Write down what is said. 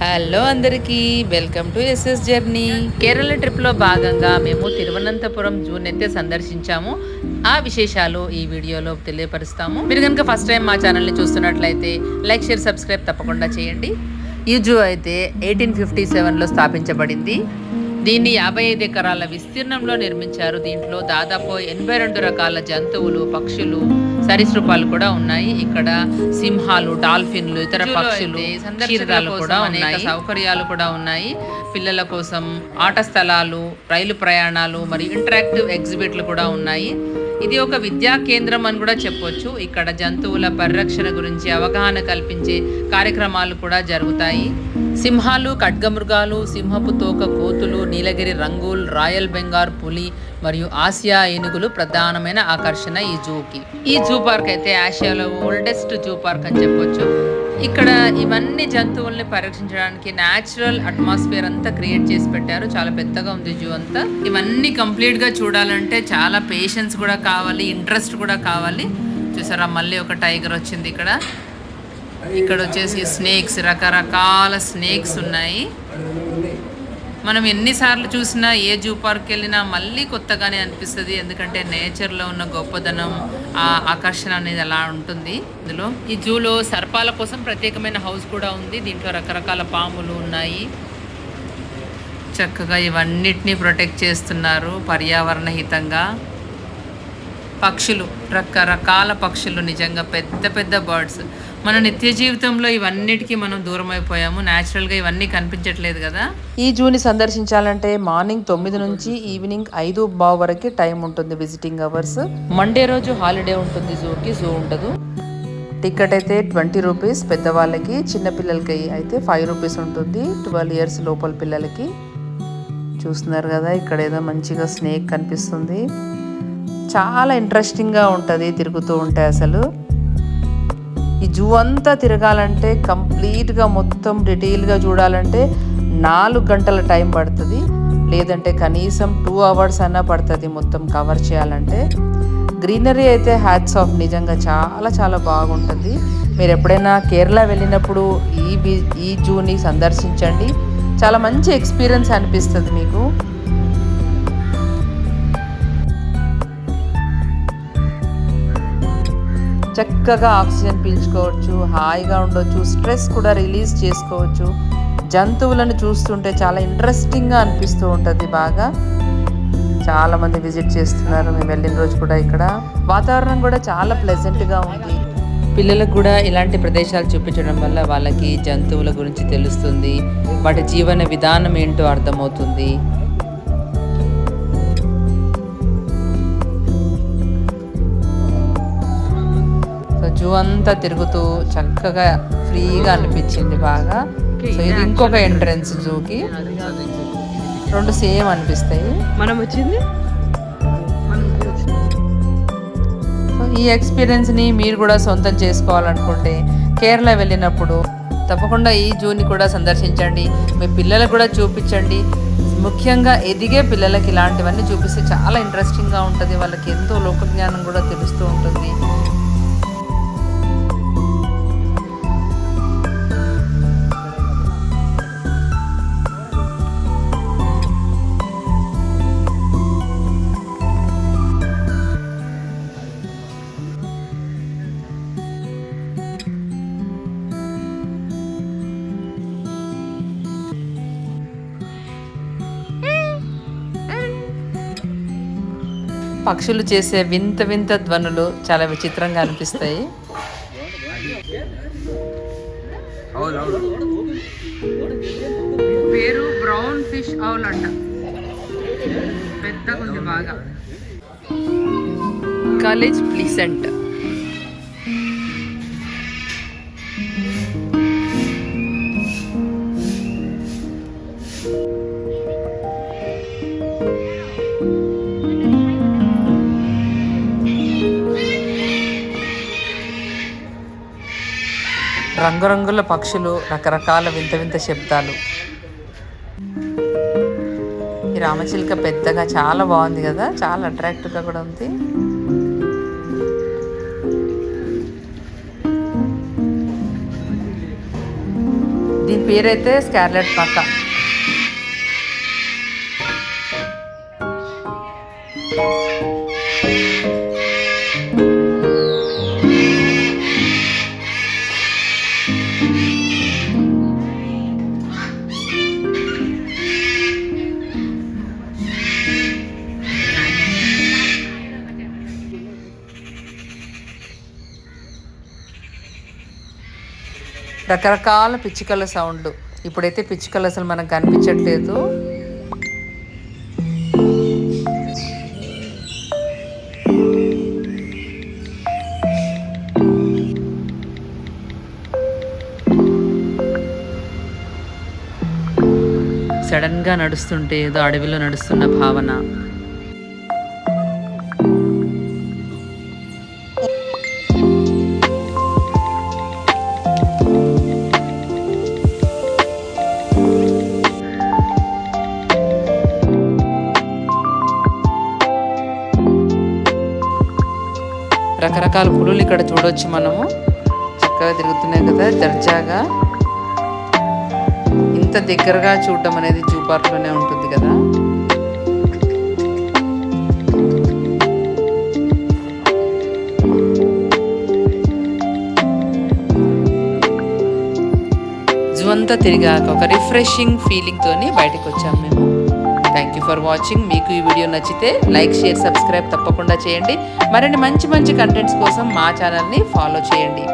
Hello అందరికీ welcome to SS journey. Kerala ట్రిప్లో భాగంగా మేము తిరువనంతపురం జూన్ అయితే సందర్శించాము. ఆ విశేషాలు ఈ వీడియోలో తెలియపరుస్తాము. మీరు కనుక ఫస్ట్ టైం మా ఛానల్ని చూస్తున్నట్లయితే లైక్ షేర్ సబ్స్క్రైబ్ తప్పకుండా చేయండి. ఈ జూ అయితే ఎయిటీన్ ఫిఫ్టీ సెవెన్లో స్థాపించబడింది. దీన్ని యాభై ఐదు ఎకరాల విస్తీర్ణంలో నిర్మించారు. దీంట్లో దాదాపు ఎనభై రెండు రకాల జంతువులు పక్షులు సరీసృపాలు కూడా ఉన్నాయి. ఇక్కడ సింహాలు డాల్ఫిన్లు ఇతర పక్షులు క్షీరదాలు కూడా ఉన్నాయి. సౌకర్యాలు కూడా ఉన్నాయి. పిల్లల కోసం ఆట స్థలాలు రైలు ప్రయాణాలు మరియు ఇంటరాక్టివ్ ఎగ్జిబిట్లు కూడా ఉన్నాయి. ఇది ఒక విద్యా కేంద్రం అని కూడా చెప్పొచ్చు. ఇక్కడ జంతువుల పరిరక్షణ గురించి అవగాహన కల్పించే కార్యక్రమాలు కూడా జరుగుతాయి. సింహాలు ఖడ్గమృగాలు సింహపు తోక కోతులు నీలగిరి రంగుల్ రాయల్ బెంగాల్ పులి మరియు ఆసియా ఏనుగులు ప్రధానమైన ఆకర్షణ ఈ జూకి. ఈ జూ పార్క్ అయితే ఆసియాలో ఓల్డెస్ట్ జూ పార్క్ అని చెప్పొచ్చు. ఇక్కడ ఇవన్నీ జంతువుల్ని పరీక్షించడానికి న్యాచురల్ అట్మాస్ఫియర్ అంతా క్రియేట్ చేసి పెట్టారు. చాలా పెద్దగా ఉంది జూ అంతా. ఇవన్నీ కంప్లీట్గా చూడాలంటే చాలా పేషెన్స్ కూడా కావాలి ఇంట్రెస్ట్ కూడా కావాలి. చూసారా మళ్ళీ ఒక టైగర్ వచ్చింది ఇక్కడ. ఇక్కడ వచ్చేసి స్నేక్స్ రకరకాల స్నేక్స్ ఉన్నాయి. మనం ఎన్నిసార్లు చూసినా ఏ జూ పార్క్ వెళ్ళినా మళ్ళీ కొత్తగానే అనిపిస్తుంది. ఎందుకంటే నేచర్లో ఉన్న గొప్పదనం ఆ ఆకర్షణ అనేది అలా ఉంటుంది. ఇందులో ఈ జూలో సర్పాల కోసం ప్రత్యేకమైన హౌస్ కూడా ఉంది. దీంట్లో రకరకాల పాములు ఉన్నాయి. చక్కగా ఇవన్నిటిని ప్రొటెక్ట్ చేస్తున్నారు పర్యావరణ హితంగా. పక్షులు రకరకాల పక్షులు నిజంగా పెద్ద పెద్ద బర్డ్స్. మన నిత్య జీవితంలో ఇవన్నిటికీ మనం దూరం అయిపోయాము న్యాచురల్గా ఇవన్నీ కనిపించట్లేదు కదా? ఈ జూని సందర్శించాలంటే మార్నింగ్ తొమ్మిది నుంచి ఈవినింగ్ ఐదు బావు వరకు టైం ఉంటుంది విజిటింగ్ అవర్స్. మండే రోజు హాలిడే ఉంటుంది జూకి జూ ఉండదు. టికెట్ అయితే ట్వంటీ రూపీస్ పెద్దవాళ్ళకి చిన్నపిల్లలకి అయితే ఫైవ్ రూపీస్ ఉంటుంది ట్వెల్వ్ ఇయర్స్ లోపల పిల్లలకి. చూస్తున్నారు కదా ఇక్కడ ఏదో మంచిగా స్నేక్ కనిపిస్తుంది. చాలా ఇంట్రెస్టింగ్గా ఉంటుంది తిరుగుతూ ఉంటే అసలు. ఈ జూ అంతా తిరగాలంటే కంప్లీట్గా మొత్తం డీటెయిల్గా చూడాలంటే నాలుగు గంటల టైం పడుతుంది. లేదంటే కనీసం టూ అవర్స్ అయినా పడుతుంది మొత్తం కవర్ చేయాలంటే. గ్రీనరీ అయితే హ్యాట్స్ ఆఫ్ నిజంగా చాలా చాలా బాగుంటుంది. మీరు ఎప్పుడైనా కేరళ వెళ్ళినప్పుడు ఈ బీ ఈ జూని సందర్శించండి. చాలా మంచి ఎక్స్పీరియన్స్ అనిపిస్తుంది మీకు. చక్కగా ఆక్సిజన్ పీల్చుకోవచ్చు హాయిగా ఉండొచ్చు స్ట్రెస్ కూడా రిలీజ్ చేసుకోవచ్చు. జంతువులను చూస్తుంటే చాలా ఇంట్రెస్టింగ్గా అనిపిస్తూ ఉంటుంది బాగా. చాలామంది విజిట్ చేస్తున్నారు మేము వెళ్ళిన రోజు కూడా ఇక్కడ. వాతావరణం కూడా చాలా ప్లెజెంట్గా ఉంది. పిల్లలకు కూడా ఇలాంటి ప్రదేశాలు చూపించడం వల్ల వాళ్ళకి జంతువుల గురించి తెలుస్తుంది. వాటి జీవన విధానం ఏంటో అర్థమవుతుంది. జూ అంతా తిరుగుతూ చక్కగా ఫ్రీగా అనిపించింది బాగా. సో ఇది ఇంకొక ఎంట్రన్స్ జూకి. రెండు సేమ్ అనిపిస్తాయి. మనం వచ్చింది సో ఈ ఎక్స్పీరియన్స్ని మీరు కూడా సొంతం చేసుకోవాలనుకుంటే కేరళ వెళ్ళినప్పుడు తప్పకుండా ఈ జూని కూడా సందర్శించండి. మీ పిల్లలకు కూడా చూపించండి. ముఖ్యంగా ఎదిగే పిల్లలకి ఇలాంటివన్నీ చూపిస్తే చాలా ఇంట్రెస్టింగ్గా ఉంటుంది. వాళ్ళకి ఎంతో లోక జ్ఞానం కూడా తెలుస్తూ ఉంటుంది. పక్షులు చేసే వింత వింత ధ్వనులు చాలా విచిత్రంగా అనిపిస్తాయి. పేరు బ్రౌన్ ఫిష్ అవుల్ అంట. పెద్దగా ఉంది బాగా. College pleasant. రంగురంగుల పక్షులు రకరకాల వింత వింత శబ్దాలు. ఈ రామచిలుక పెద్దగా చాలా బాగుంది కదా చాలా అట్రాక్టివ్గా కూడా ఉంది. దీని పేరైతే స్కార్లెట్ పక్క. రకరకాల పిచ్చుకల సౌండ్. ఇప్పుడైతే పిచ్చుకలు అసలు మనకు కనిపించట్లేదు. సడన్గా నడుస్తుంటే ఏదో అడవిలో నడుస్తున్న భావన. రకరకాల పులులు ఇక్కడ చూడొచ్చు మనము. చక్కగా తిరుగుతున్నాయి కదా దర్జాగా. ఇంత దగ్గరగా చూడడం అనేది జూ పార్క్లోనే ఉంటుంది కదా. జూ అంతా తిరిగాక ఒక రిఫ్రెషింగ్ ఫీలింగ్ తోని బయటకు వచ్చాము మేము. థ్యాంక్ యూ ఫర్ వాచింగ్ మీకు ఈ వీడియో నచ్చితే లైక్ షేర్ సబ్స్క్రైబ్ తప్పకుండా చేయండి. మరిన్ని మంచి మంచి కంటెంట్స్ కోసం మా ఛానల్ని ఫాలో చేయండి.